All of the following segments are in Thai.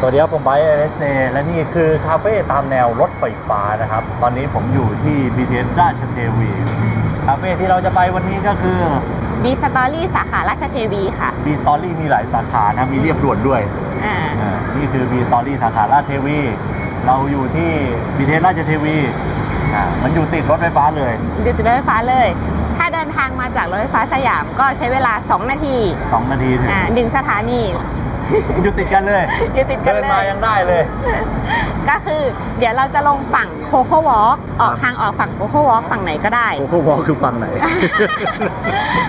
สวัสดีครับผมไบค์เอสเนและนี่คือคาเฟ่ตามแนวรถไฟฟ้านะครับ ตอนนี้ผมอยู่ที่ BTS ราชเทวี คาเฟ่ที่เราจะไปวันนี้ก็คือบีสตอรี่สาขาราชเทวีค่ะ B Story มีหลายสาขานะ มีเรียบด่วนด้วยอ่าอ่านี่คือ B Story สาขาราชเทวี เราอยู่ที่ BTS ราชเทวีอ่ามันอยู่ติดรถไฟฟ้าเลย ดูติดรถไฟฟ้าเลย ถ้าเดินทางมาจากรถไฟฟ้าสยามก็ใช้เวลา 2 นาที2 นาทีถึงอ่าหนึ่งสถานี อยู่ติดกันเลยอยู่ติดกันเดินเลมาย ยังได้เลย ก็คือเดี๋ยวเราจะลงฝั่งโคโค่วอล์กออกทางออกฝั่งโคโค่วอล์กฝั่งไหนก็ได้โอ้โหวอลคือฝั่งไหน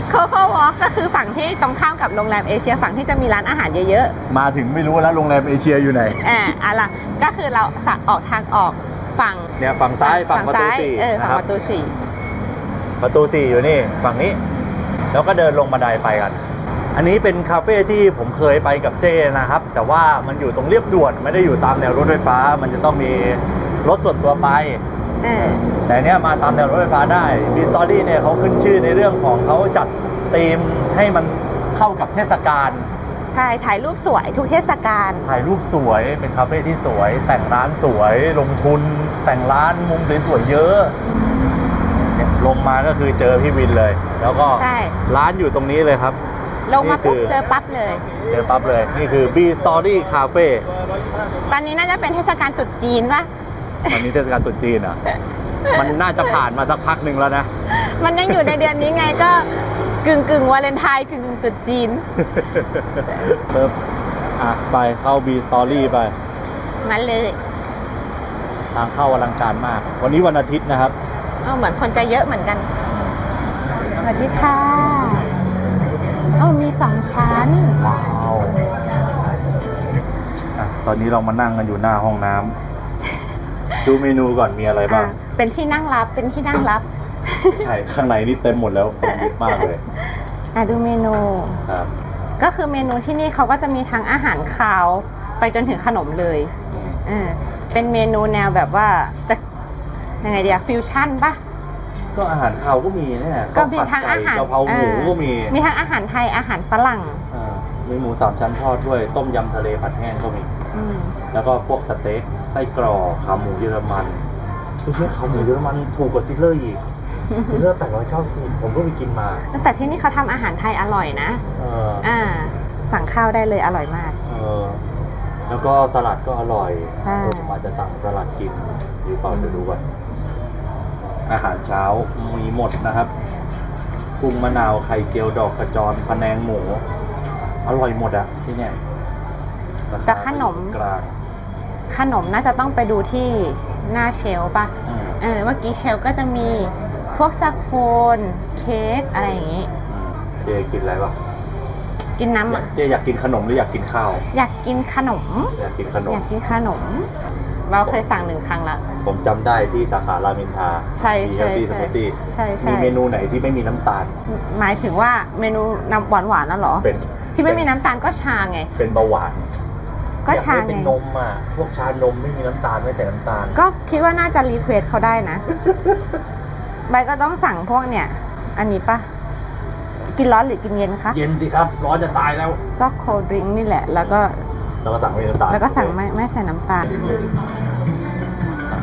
โคโค่วอล์กก็คือฝั่งที่ตรงข้ามกับโรงแรมเอเชียฝั่งที่จะมีร้านอาหารเยอะมาถึงไม่รู้แล้วโรงแรมเอเชียอยู่ไหน ๆอ่าอะไรก็คือเราสั่งออกทางออกฝั่งเนี่ยฝั่งซ้ายฝั่งประตูซ้ายสี่เออนะฝั่งครัปบระตูสี่ประตูสี่อยู่นี่ฝั่งนี้ แล้วก็เดินลงบันไดไปกัน อันนี้เป็นคาเฟ่ที่ผมเคยไปกับเจนะครับ แต่ว่ามันอยู่ตรงเรียบด่วนไม่ได้อยู่ตามแนวรถไฟฟ้า มันจะต้องมีรถส่วนตัวไปเออแต่เนี้ยมาตามแนวรถไฟฟ้าได้บีสตอรี่เนี่ยเขาขึ้นชื่อในเรื่องของเขาจัดธีมให้มันเข้ากับเทศกาลใช่ถ่ายรูปสวยทุกเทศกาลถ่ายรูปสวยเป็นคาเฟ่ที่สวย แต่งร้านสวย ลงทุน แต่งร้านมุมสวยๆเยอะเนี่ยลงมาก็คือเจอพี่วินเลย แล้วก็ใช่ร้านอยู่ตรงนี้เลยครับ ลงมาปุ๊บนี่คือเจอปั๊บเลย เจอปั๊บเลย นี่คือ B Story Cafe ตอนนี้น่าจะเป็นเทศกาลตรุษจีนปะวันนี้เทศกาลตรุษจีนอะ มันน่าจะผ่านมาสักพักหนึ่งแล้วนะ มันยังอยู่ในเดือนนี้ไงก็กึ่งกึ่งๆวาเลนไทน์กึ่งกึ่งๆตรุษจีนเติมอะไปเข้า B Story ไป มาเลยทางเข้าอลังการมาก วันนี้วันอาทิตย์นะครับ เออเหมือนคนจะเยอะเหมือนกัน สวัสดีค่ะเออมี สองชั้น ว้าวอะตอนนี้เรามานั่งกันอยู่หน้าห้องน้ำดูเมนูก่อนมีอะไรบ้าง อะเป็นที่นั่งรับ เป็นที่นั่งรับ ใช่ข้างในนี่เต็มหมดแล้วคนเยอะมากเลยอะดูเมนู ครับก็คือเมนูที่นี่เขาก็จะมีทั้งอาหารคาว ไปจนถึงขนมเลยอืมเออเป็นเมนูแนวแบบว่าจะยังไงเดียฟิวชั่นปะ ก็อาหารคาวก็มีเนี่ยก็ข้าวมีผัดทั้งไก่อาหารกะเพราหมูออก็มี มีทั้งอาหารไทยอาหารฝรั่งอ่ามีหมูสามชั้นทอดด้วย ต้มยำทะเลผัดแห้งก็มีอืมแล้วก็พวกสเต็กไส้กรอกขาหมูเยอรมันเฮ้ยขาหมูเยอรมันถูกกว่าซิลเลอร์อีกซิลเลอร์แปดร้อยเก้าสิบผมก็ไปกินมา แต่ที่นี่เขาทำอาหารไทยอร่อยนะเอออ่า สั่งข้าวได้เลยอร่อยมากเออแล้วก็สลัดก็อร่อยใช่เออผมอาจจะสั่งสลัดกินหรือเปล่าจะดูก่อน อาหารเช้ามีหมดนะครับกุ้งมะนาวไข่เจียวดอกกระจรพะแนงหมู อร่อยหมดอะที่เนี่ยราคาแต่ขนมกลางขนมน่าจะต้องไปดูที่หน้าเชลฟ์ปะอืมเออเมื่อกี้เชลฟ์ก็จะมีพวกสาโคนเค้กอะไรอย่างงี้อืมเจกินอะไรวะกินน้ำอยากเจอยากกินขนมหรืออยากกินข้าว อยากกินขนม อยากกินขนอมยากกินขนม เราเคยสั่งหนึ่งครั้งละ ผมจำได้ที่สาขารามอินทราใช่มีเฮใช่ลตี้สใช่มูทตี้ใช่ใช่ มีเมนูไหนที่ไม่มีน้ำตาล หมายถึงว่าเมนูน้ำหวานหวานๆนั่นเหรอ เป็นที่ไม่มีน้ำตาลก็ชาไง เป็นเบาหวานก็ชาอยได้เป็ไงนนมอะ พวกชานมไม่มีน้ำตาลไม่ใส่น้ำตาล ก็คิดว่าน่าจะรีเควสเขาได้นะ ใบก็ต้องสั่งพวกเนี่ย อันนี้ปะกินร้อนหรือกินเย็นคะ เย็นสิครับ ร้อนจะตายแล้ว ก็โคดริงนี่แหละ แล้วก็ แล้วก็สั่งไม่มีน้ำตาลแล้วก็สั่งไม่ไม่ใส่น้ำตาล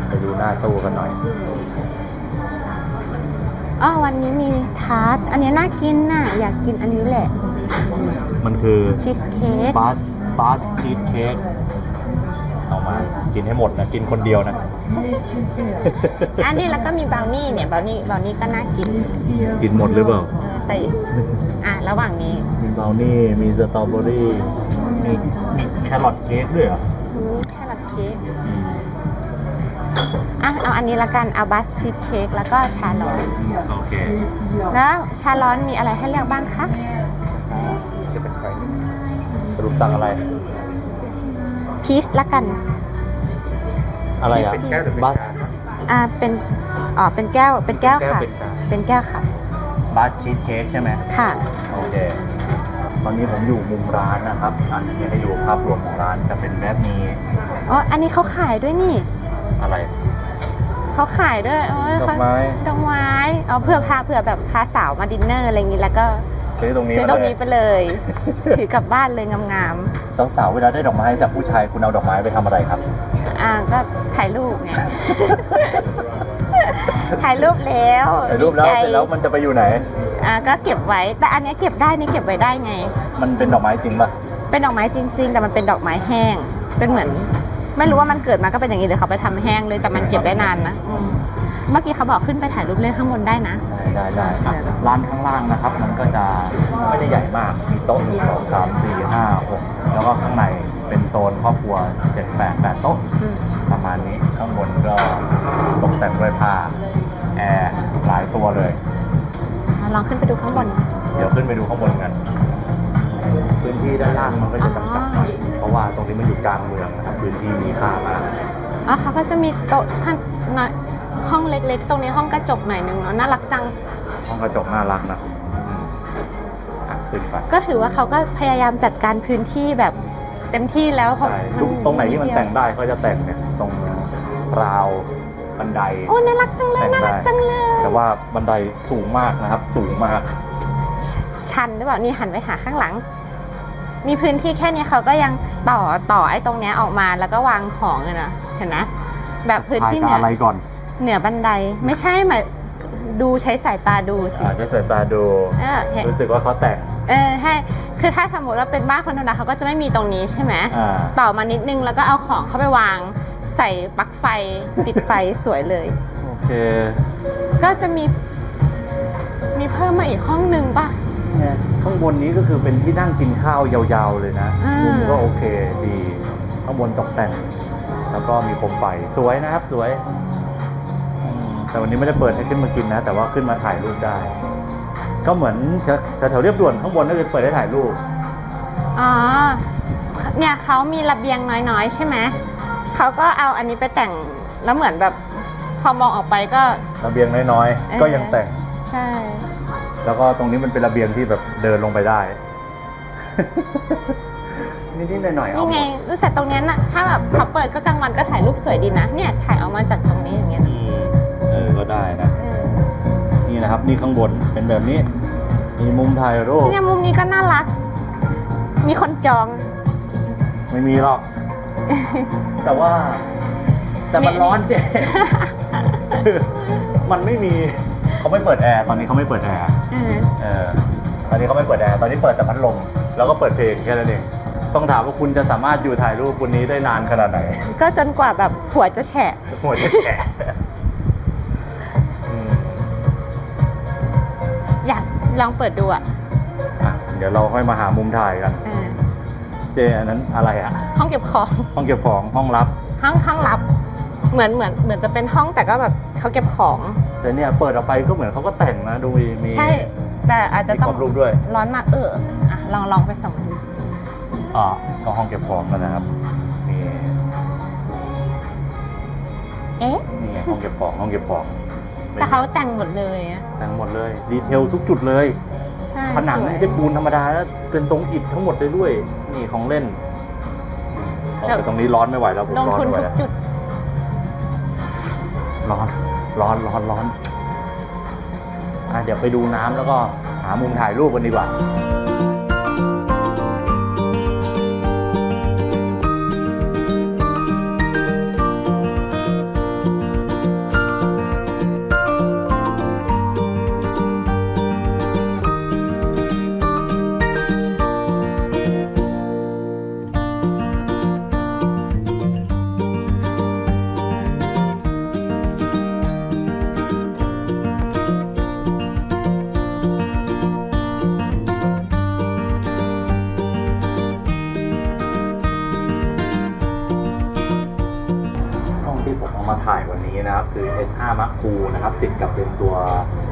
ไปดูหน้าตู้กันหน่อย อ๋อวันนี้มีทาร์ตอันนี้น่ากินน่ะ อยากกินอันนี้แหละ มันคือชีสเค้กบัสบัสชีสเค้กเอามา กินให้หมดนะ กินคนเดียวนะ อันนี้แล้วก็มีบราวนี่เนี่ยบราวนี่บราวนี่ก็น่ากิน กินหมดหรือเปล่า เออแต่อะระหว่างนี้ มีบราวนี่ มีสตรอเบอรี่ มีมี แครอทเค้กด้วยเหรออืมแครอทเค้กอะเอาอันนี้ละกันเอาบัสชีสเค้กแล้วก็ชาร้อนโอเคแล้วชาร้อนมีอะไรให้เลือกบ้างคะ จะเป็นใครสรุปสั่งอะไร พีชละกัน อะไรอะเป็นแก้วหรือเป็นบัสอ่า เป็น อ๋อ เป็นแก้ว เป็นแก้วค่ะ เป็นแก้วค่ะ บัสชีสเค้กใช่ไหมค่ะ โอเค ตอนนี้ผมอยู่มุมร้านนะครับ อันนี้ให้ดูภาพรวมของร้านจะเป็นแบบนี้อ๋อ อันนี้เขาขายด้วยนี่ อะไรเขาขายด้วยโอ้ยดอกไม้ดอกไม้เอาเผื่อพาเผื่อแบบพาสาวมาดินเนอร์อะไรอย่างงี้แล้วก็ซื้อตรงนี้ซื้อมาตรงเลนี้ยไปเลย ถือกลับบ้านเลยงามสาวๆเวลาได้ดอกไม้จากผู้ชายคุณเอาดอกไม้ไปทำอะไรครับๆอ่าก็ถ่ายรูปไงถ่ายรูปแล้วถ่ายรูปแล้วดีใจเสร็จแล้วมันจะไปอยู่ไหน อ่าก็เก็บไว้ แต่อันเนี้ยเก็บได้นี่เก็บไว้ได้ไง มันเป็นดอกไม้จริงป่ะ เป็นดอกไม้จริง ๆ แต่มันเป็นดอกไม้แห้ง เป็นเหมือน ไม่รู้ว่ามันเกิดมาก็เป็นอย่างนี้หรือเขาไปทำแห้งเลยแต่มันเก็บได้นานนะอืมเมื่อกี้เขาบอกขึ้นไปถ่ายรูปเล่นข้างบนได้นะได้ได้ได้ครับร้านข้างล่างนะครับ มันก็จะไม่ได้ใหญ่มาก มีโต๊ะหนึ่งสองสามสี่ห้าหกแล้วก็ข้างในเป็นโซนครอบครัวเจ็ดแปดแปดโต๊ะอืม ประมาณนี้ข้างบนก็ตกแต่งด้วยผ้าแอร์หลายตัวเลยอะ ลองขึ้นไปดูข้างบนเดี๋ยวขึ้นไปดูข้างบนกัน พื้นที่ด้านล่างมันก็จะจำกัดหน่อยเพราะว่าตรงนี้มันอยู่กลางเมืองนะครับพื้นที่มีค่ามากอ๋อเขาก็จะมีโต๊ะท่านน้อยห้องเล็กๆ ตรงนี้ห้องกระจกหน่อยนึงเนาะน่ารักจัง ห้องกระจกน่ารักนะอืมอะขึ้นไป ก็ถือว่าเขาก็พยายามจัดการพื้นที่แบบเต็มที่แล้วเพราะใช่มัทุกตรงไหนที่มันแต่งได้เขาจะแต่งเนี่ยตรงราว บันได โอ้น่ารักจังเลยแต่งน่ารักได้จังเลยแต่ว่าบันไดสูงมากนะครับ สูงมาก ชันหรือเปล่านี่หันไปหาข้างหลัง มีพื้นที่แค่นี้เขาก็ยังต่อต่อไอ้ตรงเนี้ยออกมาแล้วก็วางของอะนะเห็นไหมแบบพื้นที่ถ่ายเหนือกับอะไรก่อน เหนือบันไดไม่ใช่หมายดูใช้สายตาดูสิอาจจะใส่ตาดูเออเห็นรู้สึกว่าเขาแต่งเออให้คือถ้าสมมติว่าเป็นบ้านคนธรรมดาเขาก็จะไม่มีตรงนี้ใช่ไหมอ่าต่อมานิดนึงแล้วก็เอาของเข้าไปวาง ใส่ปลั๊กไฟติดไฟสวยเลย โอเคก็จะมี มีเพิ่มมาอีกห้องหนึ่งป่ะ เนี่ยข้างบนนี้ก็คือเป็นที่นั่งกินข้าวยาวๆเลยนะอ่ามุ มุมก็โอเคดี ข้างบนตกแต่ง แล้วก็มีโคมไฟสวยนะครับสวยอืมแต่วันนี้ไม่ได้เปิดให้ขึ้นมากินนะ แต่ว่าขึ้นมาถ่ายรูปได้ ก็เหมือนแถวๆเรียบด่วนข้างบนก็คือเปิดให้ถ่ายรูป อ๋อ เนี่ยเขามีระเบียงน้อยๆ ใช่ไหม เขาก็เอาอันนี้ไปแต่งแล้วเหมือนแบบพอมองออกไปก็ ระเบียงน้อยเออ ๆ ก็ยังแต่ง ใช่ แล้วก็ตรงนี้มันเป็นระเบียงที่แบบเดินลงไปได้ นิดๆหน่อยๆเอานี่หมไงดเออแต่ตรงเนี้ยน่ะถ้าแบบเขาเปิดก็กลางวันก็ถ่ายรูปสวยดีนะ เนี่ยถ่ายออกมาจากตรงนี้อย่างเงี้ยอืมเออก็ได้นะเออนี่นะครับ นี่ข้างบนเป็นแบบนี้ มีมุมถ่ายรูปเนี่ยมุมนี้ก็น่ารัก มีคนจอง ไม่มีหรอก แต่ว่า แต่มันมีร้อนเจ๊มันไม่มีเขาไม่เปิดแอร์ตอนนี้เขาไม่เปิดแอร์เออเออตอนนี้เขาไม่เปิดแอร์ตอนนี้เปิดแต่พัดลมแล้วก็เปิดเพลงแค่นั้นเองต้องถามว่าคุณจะสามารถอยู่ถ่ายรูปบนนี้ได้นานขนาดไหน ก็จนกว่าแบบหัวจะแฉะหัวจะแฉะอืมอยากลองเปิดดูอะอะ เดี๋ยวเราค่อยมาหามุมถ่ายกัน เออเจอันนั้นอะไรอะห้องเก็บของห้องเก็บของห้องลับ ห้องห้องลับ เหมือนเหมือนเหมือนจะเป็นห้องแต่ก็แบบเขาเก็บของ แต่เนี่ยเปิดออกไปก็เหมือนเขาก็แต่งนะดูมีมีใช่ แต่อาจจะมีต้กอรงอบรูปด้วย ร้อนมากเอออะลองลองไปส่องดูอ่าก็ห้องเก็บของกันนะครับนี่เอ๊ะ นี่ไงห้องเก็บของห้องเก็บของแต่เขาแต่งหมดเลยอะแต่งหมดเลย ดีเทลทุกจุดเลยใช่ ผนังสวยไม่ใช่ปูนธรรมดาแล้วเป็นทรงอิฐทั้งหมดเลยด้วย นี่ของเล่นเอาแต่ตรงนี้ร้อนไม่ไหวแล้วผมลงร้อนทุนไม่ไหวทุกแล้วจุดร้อนร้อนร้อนร้อนอะเดี๋ยวไปดูน้ำแล้วก็หามุมถ่ายรูปกันดีกว่า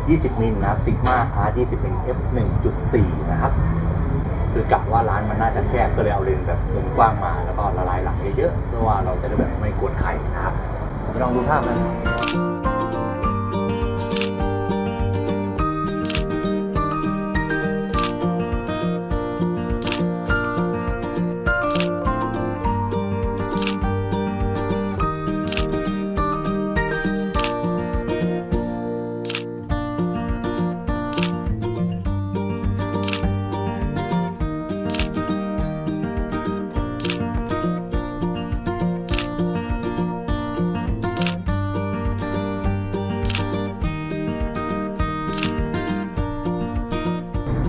20 มิลนะครับ Sigma Art 20มิล f 1.4 นะครับ คือกะว่าร้านมันน่าจะแคบก็เลยเอาเลนแบบมุมกว้างมาแล้วก็ละลายหลังเยอะๆเพื่อว่าเราจะได้แบบไม่กวนไข่นะครับไปลองดูภาพกัน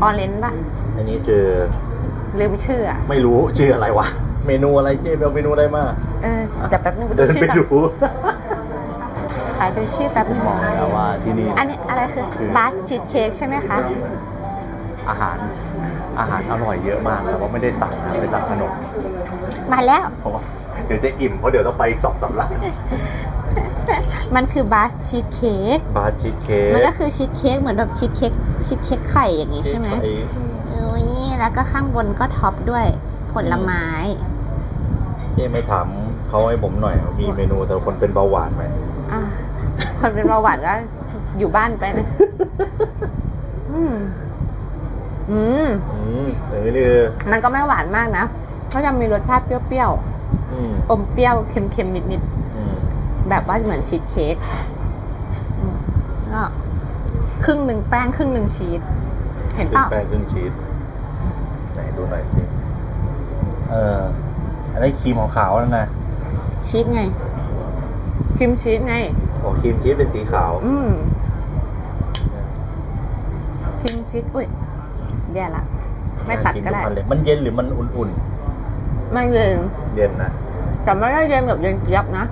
อเรนจ์ป่ะ อันนี้คือ ลืมชื่ออะไม่รู้ชื่ออะไรวะ เมนูอะไรเจ๊เบลเมนูอะไรมา เออแต่แป๊บนึงเดินชื่ไปอแบบดูขายดูชื่อแป๊บนึงบอกแล้วว่าที่นี่ อันนี้อะไรคือคือบาสชีสเค้กใช่ไหมคะ อาหาร อาหารอร่อยเยอะมากแต่ว่าไม่ได้สั่งนะไปสั่งขนมมาแล้ว เพราะว่า เดี๋ยวจะอิ่มเพราะเดี๋ยวต้องไปอีกสองสามร้านมันคือบาสชีสเค้กบาร์ชีสเค้กมันก็คือชีสเค้กเหมือนแบบชีสเค้กชีสเค้กไข่อย่างนี้ใช่ไหมอ้เอ้ยแล้วก็ข้างบนก็ท็อปด้วยผลไม้เจ๊ไม่ถามเขาให้ผมหน่อยว่ามีเมนูสำหรับคนเป็นเบาหวานไหมอะคนเป็นเบาหวานก็อยู่บ้านไปนะอืมอืมอืมเออนี่คือมันก็ไม่หวานมากนะก็จะมีรสชาติเปรี้ยวอืมๆ อมเปรี้ยวเค็มๆนิดอืมๆแบบว่าเหมือนชีสเค้กอืมก็ครึ่งหนึ่งแป้งครึ่งหนึ่งชีสเห็นครึ่เปล่างแป้งครึ่งชีสไหนดูหน่อยสิเอออันนี้ครีมขาวๆแล้วนะชีสไงครีมชีสไงโอ้ครีมชีสเป็นสีขาว อืมครีมชีสอุ้ยแย่ละ ไม่ตัดก็ได้น่าทุพันเลยมันเย็นหรือมันอุ่นไม่เย็นๆเย็นนะ แต่ไม่ได้เย็นแบบเย็นเจี๊ยบนะ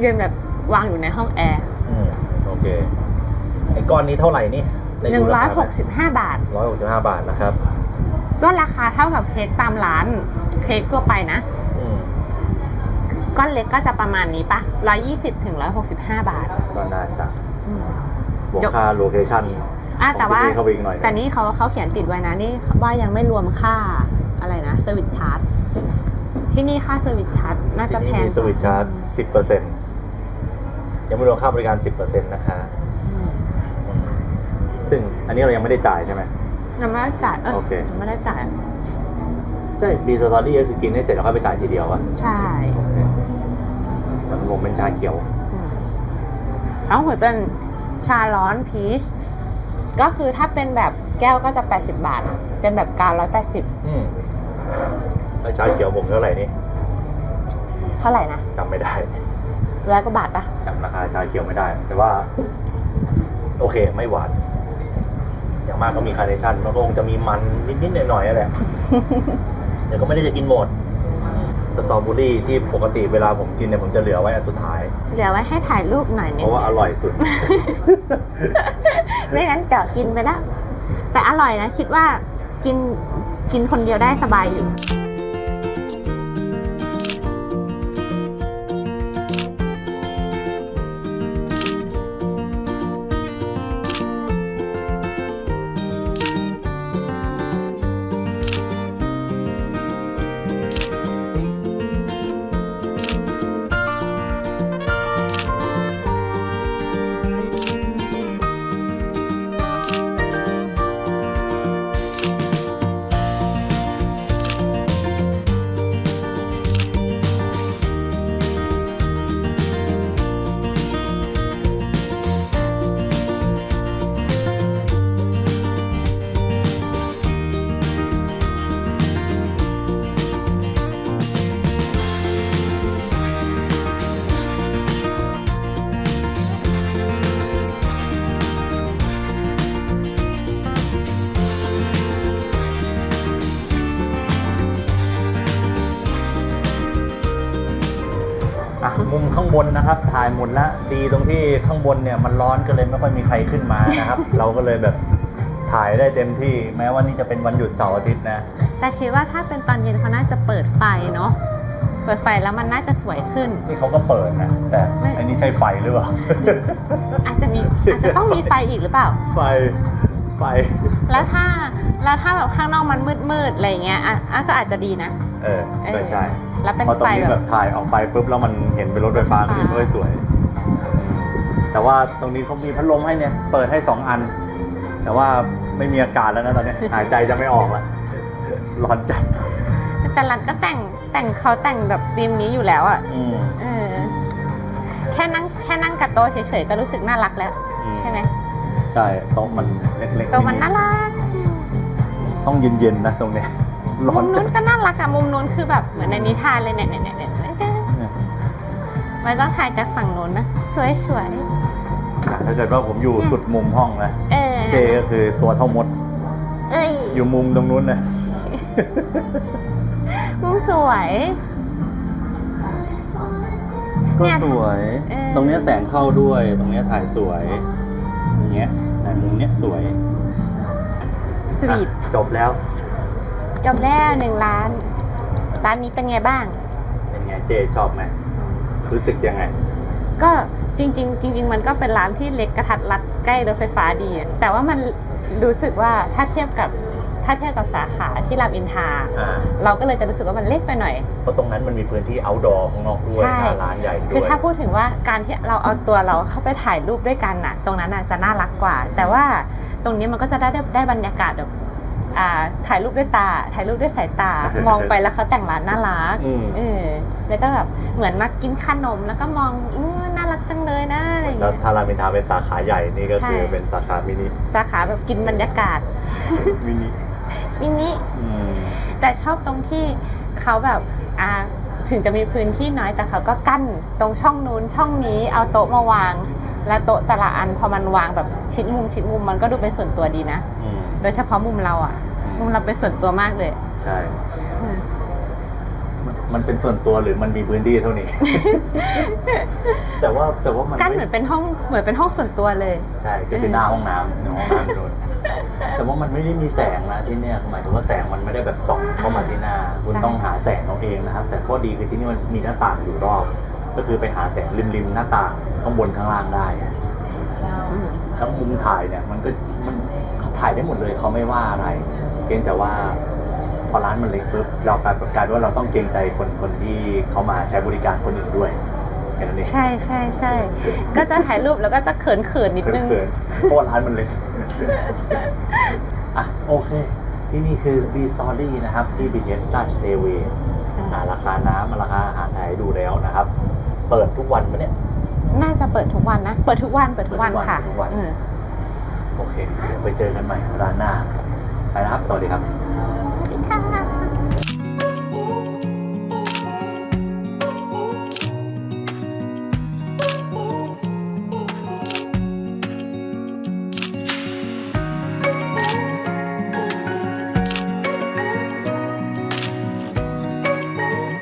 เย็นแบบวางอยู่ในห้องแอร์อืมโอเค ไอ้ก้อนนี้เท่าไหร่นี่หนึ่งร้อยหกสิบห้าบาท ร้อยหกสิบห้าบาทนะครับ ก็ราคาเท่ากับเค้กตามร้าน เค้กทั่วไปนะ อืมก้อนเล็กก็จะประมาณนี้ปะร้อยี่สิบถึงร้อยหกสิบห้าบาทก็น่าจะอืม บวกยก ค่าโลเคชั่น อะแต่ว่า ของที่เข้าไปอีกหน่อยแต่นี่เขาเขาเขียนติดไว้นะนี่ว่ายังไม่รวมค่าอะไรนะเซอร์วิสชาร์จ ที่นี่ค่าเซอร์วิสชาร์จน่าจะแพงที่นี่งมีสวิตชาร์จสิบเปอร์เซ็นต์ยังไม่รวมค่าบริการสิบเปอร์เซ็นต์นะคะซึ่งอันนี้เรายังไม่ได้จ่ายใช่ไหม ยังไม่ได้จ่ายโอเคไม่ได้จ่าย ใช่บีสตอรี่ก็คือกินให้เสร็จแล้วก็ไปจ่ายทีเดียวอะใช่มันผมเป็นชาเขียว อืองหัวเป็นชาร้อนพีช ก็คือถ้าเป็นแบบแก้วก็จะแปดสิบาท เป็นแบบการ้อยแปดสิบ ไฟชาเขียวผมเท่าไหร่นี่เท่าไหร่นะจำไม่ได้แร้อก็บาทปะจำราคาชาเขียวไม่ได้ แต่ว่า โอเคไม่หวานอย่างมากก็มีคาร์เนชั่นมันก็คงจะมีมันนิดๆหน่อยๆนั่นแหละเดี๋ยวก็ไม่ได้จะกินหมดสตรอเบอรี่ที่ปกติเวลาผมกินเนี่ยผมจะเหลือไว้สุดท้าย เหลือไว้ให้ถ่ายรูปหน่อยนึงเพราะว่าอร่อยสุด ไม่งั้นเจาะกินไปแล้วแต่อร่อยนะ คิดว่ากินกินคนเดียวได้สบายอยู่ ข้างบนนะครับ ถ่ายหมดละดีตรงที่ข้างบนเนี่ยมันร้อนก็เลยไม่ค่อยมีใครขึ้นมานะครับ เราก็เลยแบบถ่ายได้เต็มที่ แม้ว่านี่จะเป็นวันหยุดเสาร์อาทิตย์นะ แต่คิดว่าถ้าเป็นตอนเย็นเขาน่าจะเปิดไฟเนาะเปิดไฟแล้วมันน่าจะสวยขึ้น นี่เขาก็เปิดนะ แต่ไม่อันนี้ใช่ไฟหรือเปล่าอาจจะมีอาจจะต้องมีไฟอีกหรือเปล่า ไฟ ไฟแล้วถ้าแล้วถ้าแบบข้างนอกมันมืดมืดๆอะไรอย่างเงี้ยอะอะก็อาจจะดีนะ เออไม่ใช่แล้วเป็นเพราะตรไฟงนี้แบแบบ บถ่ายออกไปปุ๊บแล้วมันเห็นเป็นรถไฟฟ้าก็เลยไม่ค่อยสวย แต่ว่าตรงนี้เขามีพัดลมให้เนี่ยเปิดให้สองอัน แต่ว่าไม่มีอากาศแล้วนะตอนนี้ หายใจจะไม่ออกแล้วร้อนจัดแต่ร้านก็แต่งแต่งเขาแต่งแบบธีมนี้อยู่แล้วอะอืมเออ แค่นั่งแค่นั่งกับโต๊ะเฉยๆก็รู้สึกน่ารักแล้ว อืมใช่ไหม ใช่โต๊ะมันเล็กๆโต๊ะมันน่ารักต้องเย็นๆนะตรงเนี้ยร้อมุนมจันู้ดนก็น่ารักอะมุมนู้นคือแบบเหมือนในนิทานเลยเนี่ยเนี่ยเนี่ยเนี่ยไม่ต้องถ่ายจากฝั่งนู้นนะสวยถ้าเกิดว่าผมอยู่สุดมุมห้องนะๆเออเจก็คือตัวเท่ามดเอ้ยอยู่มุมตรงนู้นนะมุมสวย ก็เนี่ยสวย เออ ตรงเนี้ยแสงเข้าด้วย ตรงเนี้ยถ่ายสวยอย่าง เงี้ยแต่มุมเนี้ยสวยสวีทอะจบแล้ว จบแล้วหนึ่งร้าน ร้านนี้เป็นไงบ้าง เป็นไงเจชอบไหมรู้สึกยังไง ก็จริง ๆ จริง ๆ มันก็เป็นร้านที่เล็กกระทัดรัดใกล้รถไฟฟ้าดีอะแต่ว่ามันรู้สึกว่าถ้าเทียบกับ ถ้าเทียบกับสาขาที่รามอินทราอ่า เราก็เลยจะรู้สึกว่ามันเล็กไปหน่อย เพราะตรงนั้นมันมีพื้นที่ outdoor ข้างนอกด้วยใช่ หน้าร้านใหญ่ด้คือวย ถ้าพูดถึงว่าการที่เราเอาตัวเราเข้าไปถ่ายรูปด้วยกันน่ะ ตรงนั้นน่ะจะน่ารักกว่า แต่ว่าตรงนี้มันก็จะได้ได้ได้บรรยากาศแบบอ่าถ่ายรูปด้วยตา ถ่ายรูปด้วยสายตา มองไปแล้วเขาแต่งร้านน่ารักอืม เออแล้วก็แบบเหมือนมากินขนมแล้วก็มองอู้น่ารักจังเลยนะอะไรอย่างแล้วเงี้ยถ้ารามินทราเป็นสาขาใหญ่นี่ก็คือใช่ เป็นสาขามินิ สาขาแบบกินบรรยากาศ มินิ มินิอืมแต่ชอบตรงที่เขาแบบอ่าถึงจะมีพื้นที่น้อยแต่เขาก็กั้นตรงช่องนู้นช่องนี้เอาโต๊ะมาวาง และโต๊ะแต่ละอันพอมันวางแบบชิดมุมชิดมุมมันก็ดูเป็นส่วนตัวดีนะอืมโดยเฉพาะมุมเราอะอืมมุมเราเป็นส่วนตัวมากเลย ใช่มันมันเป็นส่วนตัวหรือมันมีพื้นที่เท่านี้ แต่ว่าแต่ว่ามันกั้นเหมือนเป็นห้องเหมือนเป็นห้องส่วนตัวเลย ใช่ก็คือหน้าห้องน้ำหนึ่งห้องน้ำโดน แต่ว่ามันไม่ได้มีแสงนะที่เนี่ยหมายถึงว่าแสงมันไม่ได้แบบส่องเข้ามาที่หน้า คุณใช่ต้องหาแสงเอาเองนะครับ แต่ข้อดีคือที่นี่มันมีหน้าต่างอยู่รอบ ก็คือไปหาแสงริมๆหน้าต่างข้างบนข้างล่างได้อืมแล้วมุมถ่ายเนี่ยมันก็มันเขาถ่ายได้หมดเลยเขาไม่ว่าอะไรเพียงแต่ว่าพอร้านมันเล็กปุ๊บเรากลายเป็นกลายเป็นว่าเราต้องเกรงใจคนคนที่เขามาใช้บริการคนอื่นด้วยแค่นั้นเองใช่ใช่ใช่ก็จะถ่ายรูปแล้วก็จะเขินเขินๆนิดนึงเขินๆเพราะว่าร้านมันเล็ก อะโอเค ที่นี่คือ B Story นะครับ ที่ BTS Touch d a y w a y อ่าราคาน้ำราคาอาหารไทยดูแล้วนะครับ เปิดทุกวันไหมเนี่ย น่าจะเปิดทุกวันนะ เปิดทุกวัน เปิดทุกวันเปิดทุกวันค่ะเปิดทุกวันอืมโอเคเดี๋ยวไปเจอกันใหม่ร้านหน้า ไปนะครับ สวัสดีครับส